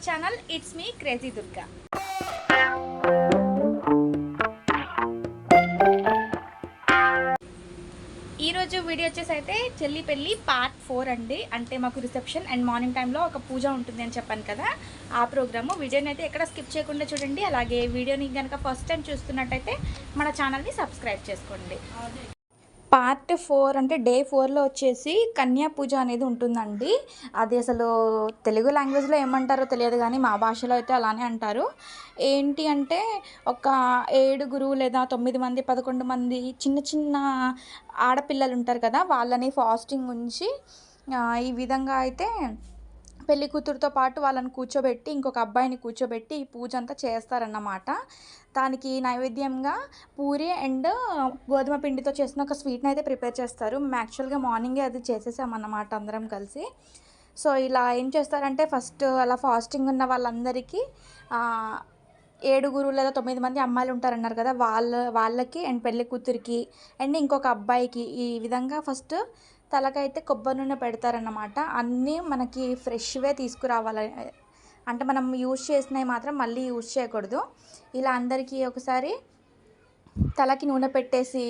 Our channel it's me crazy Durga ఈరోజు video వచ్చేసి అయితే చెల్లి పెళ్ళి పార్ట్ ఫోర్ అండి. అంటే మాకు రిసెప్షన్ అండ్ మార్నింగ్ టైంలో ఒక పూజ ఉంటుంది అని చెప్పాను కదా. ఆ ప్రోగ్రాము వీడియోని అయితే ఎక్కడ స్కిప్ చేయకుండా చూడండి. అలాగే వీడియోని కనుక ఫస్ట్ టైం చూస్తున్నట్టయితే మన ఛానల్ని సబ్స్క్రైబ్ చేసుకోండి. పార్ట్ ఫోర్ అంటే డే ఫోర్లో వచ్చేసి కన్యా పూజ అనేది ఉంటుందండి. అది అసలు తెలుగు లాంగ్వేజ్లో ఏమంటారో తెలియదు కానీ మా భాషలో అయితే అలానే అంటారు. ఏంటి అంటే ఒక ఏడుగురు లేదా తొమ్మిది మంది పదకొండు మంది చిన్న చిన్న ఆడపిల్లలు ఉంటారు కదా వాళ్ళని ఫాస్టింగ్ ఉంచి ఈ విధంగా అయితే పెళ్ళి కూతురుతో పాటు వాళ్ళని కూర్చోబెట్టి ఇంకొక అబ్బాయిని కూర్చోబెట్టి ఈ పూజ అంతా చేస్తారన్నమాట. దానికి నైవేద్యంగా పూరి అండ్ గోధుమ పిండితో చేసిన ఒక స్వీట్ని అయితే ప్రిపేర్ చేస్తారు. మేము యాక్చువల్గా మార్నింగే అది చేసేసామన్నమాట అందరం కలిసి. సో ఇలా ఏం చేస్తారంటే ఫస్ట్ అలా ఫాస్టింగ్ ఉన్న వాళ్ళందరికీ ఏడుగురు లేదా తొమ్మిది మంది అమ్మాయిలు ఉంటారన్నారు కదా వాళ్ళ వాళ్ళకి అండ్ పెళ్ళి కూతురికి అండ్ ఇంకొక అబ్బాయికి ఈ విధంగా ఫస్ట్ తలకైతే కొబ్బరి నూనె పెడతారన్నమాట. అన్నీ మనకి ఫ్రెష్వే తీసుకురావాలి. అంటే మనం యూజ్ చేసినవి మాత్రం మళ్ళీ యూజ్ చేయకూడదు. ఇలా అందరికీ ఒకసారి తలకి నూనె పెట్టేసి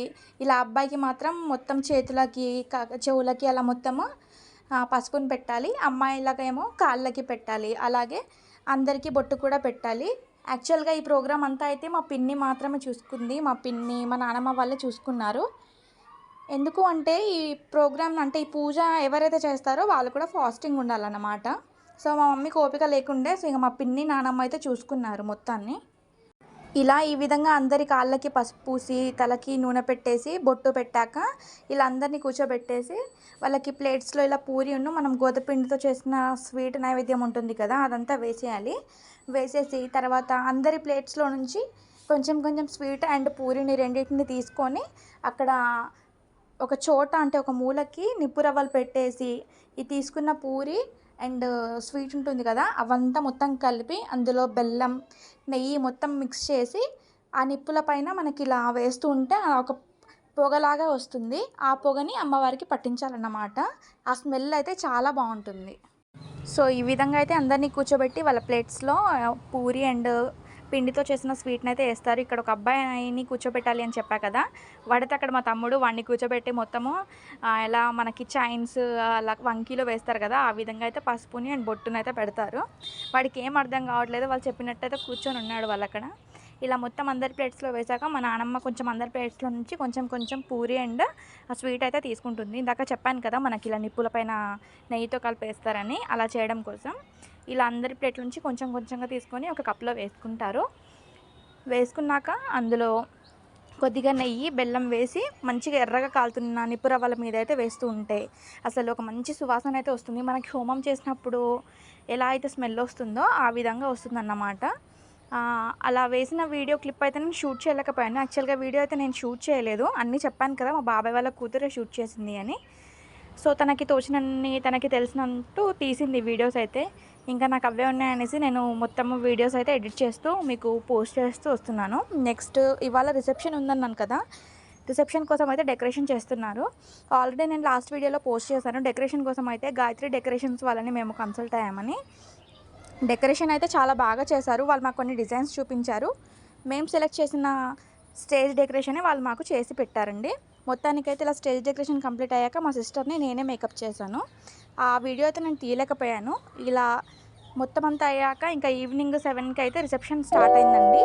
ఇలా అబ్బాయికి మాత్రం మొత్తం చేతులకి చెవులకి అలా మొత్తము పసుపుని పెట్టాలి. అమ్మాయిలకేమో కాళ్ళకి పెట్టాలి. అలాగే అందరికీ బొట్టు కూడా పెట్టాలి. యాక్చువల్గా ఈ ప్రోగ్రామ్ అంతా అయితే మా పిన్ని మాత్రమే చూసుకుంది. మా పిన్ని మా నాన్నమ్మ వాళ్ళే చూసుకున్నారు. ఎందుకు అంటే ఈ ప్రోగ్రామ్ అంటే ఈ పూజ ఎవరైతే చేస్తారో వాళ్ళు కూడా ఫాస్టింగ్ ఉండాలన్నమాట. సో మా మమ్మీకి ఓపిక లేకుండే సో ఇక మా పిన్ని నానమ్మ అయితే చూసుకున్నారు మొత్తాన్ని. ఇలా ఈ విధంగా అందరి కాళ్ళకి పసుపు పూసి తలకి నూనె పెట్టేసి బొట్టు పెట్టాక ఇలా అందరినీ కూర్చోబెట్టేసి వాళ్ళకి ప్లేట్స్లో ఇలా పూరి ఉన్న మనం గోధుపిండితో చేసిన స్వీట్ నైవేద్యం ఉంటుంది కదా అదంతా వేసేయాలి. వేసేసి తర్వాత అందరి ప్లేట్స్లో నుంచి కొంచెం కొంచెం స్వీట్ అండ్ పూరిని రెండింటిని తీసుకొని అక్కడ ఒక చోట అంటే ఒక మూలకి నిప్పు రవ్వలు పెట్టేసి ఈ తీసుకున్న పూరి అండ్ స్వీట్ ఉంటుంది కదా అవంతా మొత్తం కలిపి అందులో బెల్లం నెయ్యి మొత్తం మిక్స్ చేసి ఆ నిప్పుల పైన మనకి ఇలా వేస్తూ ఉంటే ఒక పొగలాగా వస్తుంది. ఆ పొగని అమ్మవారికి పట్టించాలన్నమాట. ఆ స్మెల్ అయితే చాలా బాగుంటుంది. సో ఈ విధంగా అయితే అందరినీ కూర్చోబెట్టి వాళ్ళ ప్లేట్స్లో పూరి అండ్ పిండితో చేసిన స్వీట్ని అయితే వేస్తారు. ఇక్కడ ఒక అబ్బాయిని కూర్చోబెట్టాలి అని చెప్పా కదా. వాడితే అక్కడ మా తమ్ముడు వాడిని కూర్చోబెట్టి మొత్తము ఇలా ఎలా మనకి చైన్స్ అలా వంకీలో వేస్తారు కదా ఆ విధంగా అయితే పసుపుని అండ్ బొట్టుని అయితే పెడతారు. వాడికి ఏం అర్థం కావట్లేదు. వాళ్ళు చెప్పినట్టయితే కూర్చొని ఉన్నాడు వాళ్ళు అక్కడ. ఇలా మొత్తం అందరి ప్లేట్స్లో వేసాక మా నాన్నమ్మ కొంచెం అందరి ప్లేట్స్లో నుంచి కొంచెం కొంచెం పూరి అండ్ ఆ స్వీట్ అయితే తీసుకుంటుంది. ఇందాక చెప్పాను కదా మనకి ఇలా నిప్పుల పైన నెయ్యితో కలిపి వేస్తారని అలా చేయడం కోసం. ఇలా అందరి ప్లేట్ల నుంచి కొంచెం కొంచెంగా తీసుకొని ఒక కప్లో వేసుకుంటారు. వేసుకున్నాక అందులో కొద్దిగా నెయ్యి బెల్లం వేసి మంచిగా ఎర్రగా కాలుతున్న నిప్పు రవ్వల మీద అయితే వేస్తూ ఉంటే అసలు ఒక మంచి సువాసన అయితే వస్తుంది. మనకి హోమం చేసినప్పుడు ఎలా అయితే స్మెల్ వస్తుందో ఆ విధంగా వస్తుందన్నమాట. అలా వేసిన వీడియో క్లిప్ అయితే నేను షూట్ చేయలేకపోయాను. యాక్చువల్గా వీడియో అయితే నేను షూట్ చేయలేదు. అన్నీ చెప్పాను కదా మా బాబాయ్ వాళ్ళ కూతురే షూట్ చేసింది అని. సో తనకి తోచినన్ని తనకి తెలిసినట్టు తీసింది వీడియోస్ అయితే. ఇంకా నాకు అవే ఉన్నాయనేసి నేను మొత్తం వీడియోస్ అయితే ఎడిట్ చేస్తూ మీకు పోస్ట్ చేస్తూ వస్తున్నాను. నెక్స్ట్ ఇవాళ రిసెప్షన్ ఉందన్నాను కదా. రిసెప్షన్ కోసం అయితే డెకరేషన్ చేస్తున్నారు. ఆల్రెడీ నేను లాస్ట్ వీడియోలో పోస్ట్ చేశాను. డెకరేషన్ కోసం అయితే గాయత్రి డెకరేషన్స్ వాళ్ళని మేము కన్సల్ట్ అయ్యామని. డెకరేషన్ అయితే చాలా బాగా చేశారు. వాళ్ళు మాకు కొన్ని డిజైన్స్ చూపించారు. మేము సెలెక్ట్ చేసిన స్టేజ్ డెకరేషన్ వాళ్ళు మాకు చేసి పెట్టారండి. మొత్తానికైతే ఇలా స్టేజ్ డెకరేషన్ కంప్లీట్ అయ్యాక మా సిస్టర్ని నేనే మేకప్ చేశాను. ఆ వీడియో అయితే నేను తీయలేకపోయాను. ఇలా మొత్తం అంతా అయ్యాక ఇంకా ఈవినింగ్ సెవెన్కి అయితే రిసెప్షన్ స్టార్ట్ అయిందండి.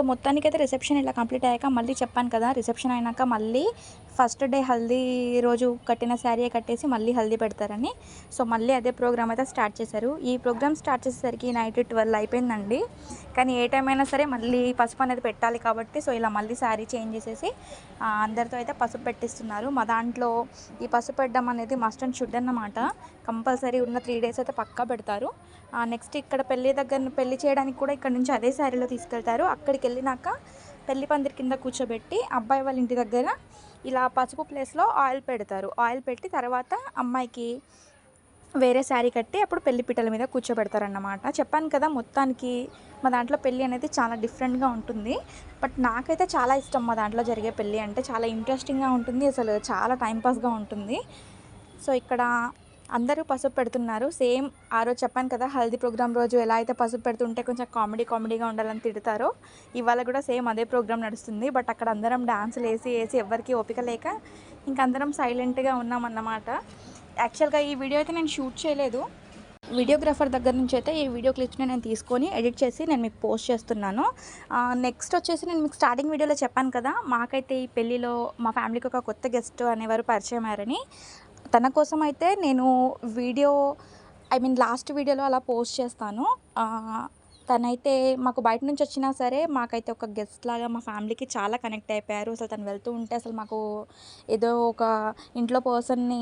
సో మొత్తానికైతే రిసెప్షన్ ఇలా కంప్లీట్ అయ్యాక మళ్ళీ చెప్పాను కదా రిసెప్షన్ అయినాక మళ్ళీ ఫస్ట్ డే హల్దీ రోజు కట్టిన శారీ కట్టేసి మళ్ళీ హల్దీ పెడతారని. సో మళ్ళీ అదే ప్రోగ్రామ్ అయితే స్టార్ట్ చేశారు. ఈ ప్రోగ్రామ్ స్టార్ట్ చేసేసరికి నైట్ ట్వెల్వ్ అయిపోయిందండి. కానీ ఏ టైం అయినా సరే మళ్ళీ పసుపు అనేది పెట్టాలి కాబట్టి సో ఇలా మళ్ళీ శారీ చేంజ్ చేసేసి అందరితో అయితే పసుపు పెట్టిస్తున్నారు. మా దాంట్లో ఈ పసుపు పెట్టడం అనేది మస్ట్ అండ్ షుడ్ అన్నమాట. కంపల్సరీ ఉన్న త్రీ డేస్ అయితే పక్కా పెడతారు. నెక్స్ట్ ఇక్కడ పెళ్ళి దగ్గర పెళ్ళి చేయడానికి కూడా ఇక్కడ నుంచి అదే శారీలో తీసుకెళ్తారు. అక్కడికి వెళ్ళినాక పెళ్ళి పందిరి కింద కూర్చోబెట్టి అబ్బాయి వాళ్ళ ఇంటి దగ్గర ఇలా పసుపు ప్లేస్లో ఆయిల్ పెడతారు. ఆయిల్ పెట్టి తర్వాత అమ్మాయికి వేరే శారీ కట్టి అప్పుడు పెళ్ళి పీటల మీద కూర్చోబెడతారన్నమాట. చెప్పాను కదా మొత్తానికి మా దాంట్లో పెళ్ళి అనేది చాలా డిఫరెంట్గా ఉంటుంది. బట్ నాకైతే చాలా ఇష్టం మా దాంట్లో జరిగే పెళ్ళి అంటే చాలా ఇంట్రెస్టింగ్గా ఉంటుంది. అసలు చాలా టైంపాస్గా ఉంటుంది. సో ఇక్కడ అందరూ పసుపు పెడుతున్నారు. సేమ్ ఆ రోజు చెప్పాను కదా హల్దీ ప్రోగ్రామ్ రోజు ఎలా అయితే పసుపు పెడుతుంటే కొంచెం కామెడీ కామెడీగా ఉండాలని తిడతారో ఇవాళ కూడా సేమ్ అదే ప్రోగ్రామ్ నడుస్తుంది. బట్ అక్కడ అందరం డాన్సులు వేసి వేసి ఎవరికి ఓపిక లేక ఇంక అందరం సైలెంట్గా ఉన్నామన్నమాట. యాక్చువల్గా ఈ వీడియో అయితే నేను షూట్ చేయలేదు. వీడియోగ్రాఫర్ దగ్గర నుంచి అయితే ఈ వీడియో క్లిప్స్ని నేను తీసుకొని ఎడిట్ చేసి నేను మీకు పోస్ట్ చేస్తున్నాను. నెక్స్ట్ వచ్చేసి నేను మీకు స్టార్టింగ్ వీడియోలో చెప్పాను కదా మాకైతే ఈ పెళ్ళిలో మా ఫ్యామిలీకి ఒక కొత్త గెస్ట్ అనేవారు పరిచయం అయ్యారని. తన కోసం అయితే నేను వీడియో ఐ మీన్ లాస్ట్ వీడియోలో అలా పోస్ట్ చేస్తాను. తనైతే మాకు బయట నుంచి వచ్చినా సరే మాకైతే ఒక గెస్ట్ లాగా మా ఫ్యామిలీకి చాలా కనెక్ట్ అయిపోయారు. అసలు తను వెళ్తూ ఉంటే అసలు మాకు ఏదో ఒక ఇంట్లో పర్సన్ని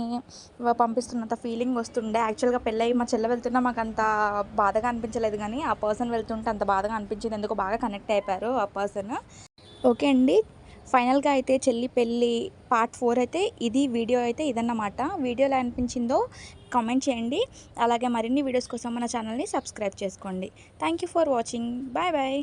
పంపిస్తున్నంత ఫీలింగ్ వస్తుండే. యాక్చువల్గా పెళ్ళయి మా చెల్లె వెళ్తున్నా మాకు అంత బాధగా అనిపించలేదు కానీ ఆ పర్సన్ వెళ్తుంటే అంత బాధగా అనిపించింది. ఎందుకు బాగా కనెక్ట్ అయిపోయారు ఆ పర్సన్. ఓకే అండి. ఫైనల్గా అయితే చెల్లి పెళ్ళి పార్ట్ ఫోర్ అయితే ఇది వీడియో అయితే ఇదన్నమాట. వీడియోలో అనిపించిందో కామెంట్ చేయండి. అలాగే మరిన్ని వీడియోస్ కోసం మన ఛానల్ని సబ్స్క్రైబ్ చేసుకోండి. Thank you for watching. Bye bye.